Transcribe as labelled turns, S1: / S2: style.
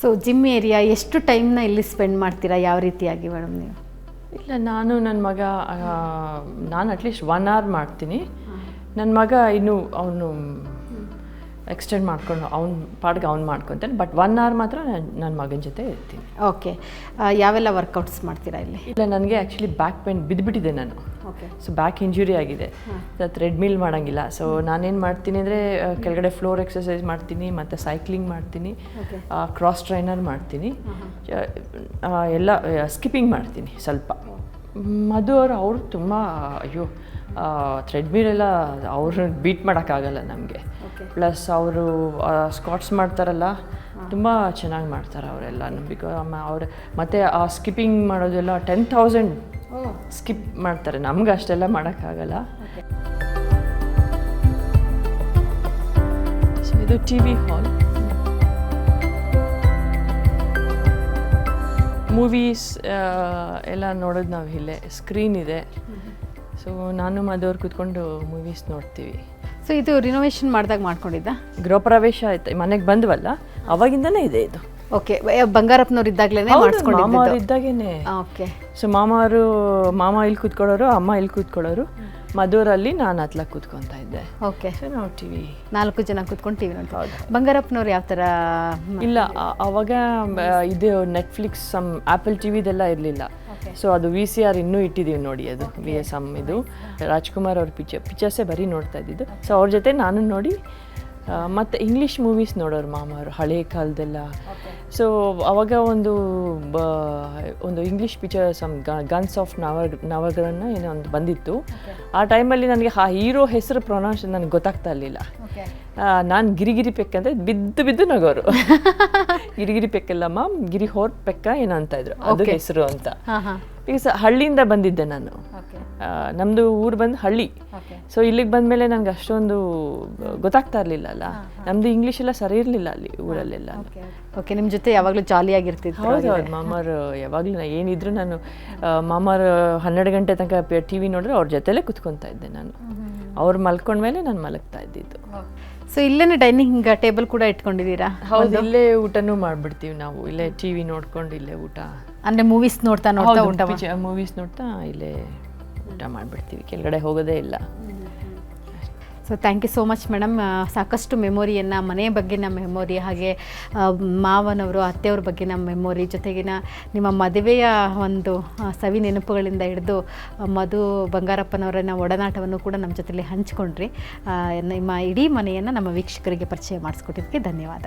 S1: So gym area ಎಷ್ಟು ಟೈಮ್ನ ಇಲ್ಲಿ ಸ್ಪೆಂಡ್ ಮಾಡ್ತೀರಾ? ಯಾವ ರೀತಿಯಾಗಿ ಮೇಡಮ್ ನೀವು?
S2: ಇಲ್ಲ ನಾನು ನನ್ನ ಮಗ ನಾನು ಅಟ್ಲೀಸ್ಟ್ ಒನ್ ಅವರ್ ಮಾಡ್ತೀನಿ. ನನ್ನ ಮಗ ಇನ್ನೂ ಅವನು ಎಕ್ಸ್ಟೆಂಡ್ ಮಾಡ್ಕೊಂಡು ಅವ್ನ ಪಾಡ್ಗೆ ಅವ್ನು ಮಾಡ್ಕೊತೇನೆ. ಬಟ್ ಒನ್ ಅವರ್ ಮಾತ್ರ ನನ್ನ ಮಗನ ಜೊತೆ ಇರ್ತೀನಿ.
S1: ಓಕೆ ಯಾವೆಲ್ಲ ವರ್ಕೌಟ್ಸ್ ಮಾಡ್ತೀರಾ ಇಲ್ಲಿ?
S2: ಇಲ್ಲ ನನಗೆ ಆ್ಯಕ್ಚುಲಿ ಬ್ಯಾಕ್ ಪೇನ್ ಬಿದ್ದುಬಿಟ್ಟಿದೆ ನಾನು.
S1: ಓಕೆ
S2: ಸೊ ಬ್ಯಾಕ್ ಇಂಜುರಿ ಆಗಿದೆ. ಥ್ರೆಡ್ಮಿಲ್ ಮಾಡೋಂಗಿಲ್ಲ. ಸೊ ನಾನೇನು ಮಾಡ್ತೀನಿ ಅಂದರೆ ಕೆಳಗಡೆ ಫ್ಲೋರ್ ಎಕ್ಸಸೈಸ್ ಮಾಡ್ತೀನಿ ಮತ್ತು ಸೈಕ್ಲಿಂಗ್ ಮಾಡ್ತೀನಿ. ಕ್ರಾಸ್ ಟ್ರೈನರ್ ಮಾಡ್ತೀನಿ. ಎಲ್ಲ ಸ್ಕಿಪ್ಪಿಂಗ್ ಮಾಡ್ತೀನಿ ಸ್ವಲ್ಪ. ಮಧು ಅವರು ಅವರು ತುಂಬ ಅಯ್ಯೋ ಥ್ರೆಡ್ಮಿಲ್ ಎಲ್ಲ ಅವ್ರನ್ನ ಬೀಟ್ ಮಾಡೋಕ್ಕಾಗಲ್ಲ ನಮಗೆ. ಪ್ಲಸ್ ಅವರು ಸ್ಕಾಟ್ಸ್ ಮಾಡ್ತಾರಲ್ಲ ತುಂಬ ಚೆನ್ನಾಗಿ ಮಾಡ್ತಾರೆ ಅವರೆಲ್ಲ. ಬಿಕಾ ಅವ್ರ ಮತ್ತು ಆ ಸ್ಕಿಪ್ಪಿಂಗ್ ಮಾಡೋದೆಲ್ಲ ಟೆನ್ ತೌಸಂಡ್ ಸ್ಕಿಪ್ ಮಾಡ್ತಾರೆ. ನಮ್ಗೆ ಅಷ್ಟೆಲ್ಲ ಮಾಡೋಕ್ಕಾಗಲ್ಲ. ಸೊ ಇದು ಟಿ ವಿ ಹಾಲ್ ಮೂವೀಸ್ ಎಲ್ಲ ನೋಡೋದು ನಾವು ಇಲ್ಲೇ. ಸ್ಕ್ರೀನ್ ಇದೆ. ಸೊ ನಾನು ಮಧುವ್ರು ಕೂತ್ಕೊಂಡು ಮೂವೀಸ್ ನೋಡ್ತೀವಿ.
S1: ಸೊ ಇದು ರಿನೋವೇಷನ್ ಮಾಡಿದಾಗ ಮಾಡ್ಕೊಂಡಿದ್ದ?
S2: ಗೃಹ ಪ್ರವೇಶ ಆಯ್ತು. ಮನೆಗೆ ಬಂದ್ವಲ್ಲ ಅವಾಗಿಂದನೇ ಇದೆ ಇದು.
S1: ಓಕೆ ಬಂಗಾರಪ್ಪನವ್ರು ಇದ್ದಾಗಲೇ
S2: ಮಾಮ ಇದ್ದಾಗೇನೆ
S1: ಓಕೆ
S2: ಸೊ ಮಾಮ ಅವರು ಮಾಮ ಇಲ್ಲಿ ಕೂತ್ಕೊಳ್ಳೋರು ಅಮ್ಮ ಇಲ್ಲಿ ಕೂತ್ಕೊಳ್ಳೋರು ಮಧುರಲ್ಲಿ ನಾನು ಹತ್ಲ ಕೂತ್ಕೊತಾ ಇದ್ದೆ.
S1: ಓಕೆ
S2: ಸೊ ನಾವು ಟಿವಿ
S1: ನಾಲ್ಕು ಜನ ಕೂತ್ಕೊಂಡು ಟಿವಿ ನೋಡ್ತೀವಿ. ಬಂಗಾರಪ್ಪನವ್ರು ಯಾವ ಥರ?
S2: ಇಲ್ಲ ಅವಾಗ ಇದು ನೆಟ್ಫ್ಲಿಕ್ಸ್ ಸಮ್ ಆ್ಯಪಲ್ ಟಿವಿದೆಲ್ಲ ಇರಲಿಲ್ಲ. ಸೊ ಅದು ವಿ ಸಿ ಆರ್ ಇನ್ನೂ ಇಟ್ಟಿದ್ದೀವಿ ನೋಡಿ ಅದು ವಿ ಎಸ್ ಎಂ ಇದು. ರಾಜ್ಕುಮಾರ್ ಅವ್ರ ಪಿಕ್ಚರ್ ಪಿಕ್ಚರ್ಸೇ ಬರೀ ನೋಡ್ತಾ ಇದ್ದಿದ್ದು. ಸೊ ಅವ್ರ ಜೊತೆ ನಾನು ನೋಡಿ ಮತ್ತೆ ಇಂಗ್ಲೀಷ್ ಮೂವೀಸ್ ನೋಡೋರು ಮಾಮ ಅವರು ಹಳೆ ಕಾಲದೆಲ್ಲ. ಸೊ ಅವಾಗ ಒಂದು ಬ ಒಂದು English picture some guns of ನವ ನವಗಳನ್ನು ಏನೋ ಒಂದು ಬಂದಿತ್ತು. ಆ ಟೈಮಲ್ಲಿ ನನಗೆ ಆ ಹೀರೋ ಹೆಸರು ಪ್ರೊನೌನ್ಸ್ ನನಗೆ ಗೊತ್ತಾಗ್ತಾ ಇರಲಿಲ್ಲ. ನಾನು ಗಿರಿಗಿರಿ ಪೆಕ್ಕ ಅಂತ ಬಿದ್ದು ಬಿದ್ದು ನಗೋರು. ಗಿರಿಗಿರಿ ಪೆಕ್ಕಲ್ಲಮ್ಮ ಗಿರಿ ಹೋರ್ ಪೆಕ್ಕ ಏನೋ ಅಂತ ಇದ್ರು. ಅದು ಹೆಸರು ಅಂತ. ಈಗ ಹಳ್ಳಿಯಿಂದ ಬಂದಿದ್ದೆ ನಾನು. ನಮ್ದು ಊರು ಬಂದು ಹಳ್ಳಿ. ಸೊ ಇಲ್ಲಿಗೆ ಬಂದಮೇಲೆ ನನಗೆ ಅಷ್ಟೊಂದು ಗೊತ್ತಾಗ್ತಾ ಇರಲಿಲ್ಲ ಅಲ್ಲ. ನಮ್ದು ಇಂಗ್ಲೀಷ್ ಎಲ್ಲ ಸರಿ ಇರಲಿಲ್ಲ ಅಲ್ಲಿ ಊರಲ್ಲೆಲ್ಲ.
S1: ಓಕೆ ನಿಮ್ಮ ಜೊತೆ ಯಾವಾಗಲೂ ಜಾಲಿಯಾಗಿರ್ತಿದ್ರು
S2: ಹೌದು ಹೌದು. ಮಾಮಾರು ಯಾವಾಗಲೂ ನಾ ಏನಿದ್ರು ನಾನು ಮಾಮರ್ ಹನ್ನೆರಡು ಗಂಟೆ ತನಕ ಟಿ ವಿ ನೋಡಿದ್ರೆ ಅವ್ರ ಜೊತೆಲೇ ಕುತ್ಕೊತಾ ಇದ್ದೆ ನಾನು. ಅವ್ರು ಮಲ್ಕೊಂಡ್ಮೇಲೆ ನಾನು ಮಲಗ್ತಾ ಇದ್ದಿದ್ದು.
S1: ಸೊ ಇಲ್ಲೇನೆ ಡೈನಿಂಗ್ ಟೇಬಲ್ ಕೂಡ ಇಟ್ಕೊಂಡಿದ್ದೀರಾ?
S2: ಹೌದು ಇಲ್ಲೇ ಊಟನೂ ಮಾಡ್ಬಿಡ್ತೀವಿ ನಾವು. ಇಲ್ಲೇ ಟಿ ವಿ ನೋಡ್ಕೊಂಡು ಇಲ್ಲೇ ಊಟ.
S1: ಅಂದ್ರೆ ಮೂವೀಸ್ ನೋಡ್ತಾ ನೋಡ್ತಾ ಊಟ
S2: ಮೂವೀಸ್ ನೋಡ್ತಾ ಇಲ್ಲೇ ಊಟ ಮಾಡಿಬಿಡ್ತೀವಿ. ಕೆಳಗಡೆ ಹೋಗೋದೇ ಇಲ್ಲ.
S1: So thank you so much madam ಸಾಕಷ್ಟು ಮೆಮೊರಿಯನ್ನು ಮನೆಯ ಬಗ್ಗೆನ ಮೆಮೊರಿ ಹಾಗೆ ಮಾವನವರು, ಅತ್ತೆಯವ್ರ ಬಗ್ಗೆನ ಮೆಮೊರಿ ಜೊತೆಗಿನ ನಿಮ್ಮ ಮದುವೆಯ ಒಂದು ಸವಿ ನೆನಪುಗಳಿಂದ ಹಿಡಿದು ಮಧು ಬಂಗಾರಪ್ಪನವರನ್ನ ಒಡನಾಟವನ್ನು ಕೂಡ ನಮ್ಮ ಜೊತೆಯಲ್ಲಿ ಹಂಚಿಕೊಂಡ್ರಿ. ನಿಮ್ಮ ಇಡೀ ಮನೆಯನ್ನು ನಮ್ಮ ವೀಕ್ಷಕರಿಗೆ ಪರಿಚಯ ಮಾಡಿಸ್ಕೊಟ್ಟಿದ್ದಕ್ಕೆ ಧನ್ಯವಾದ.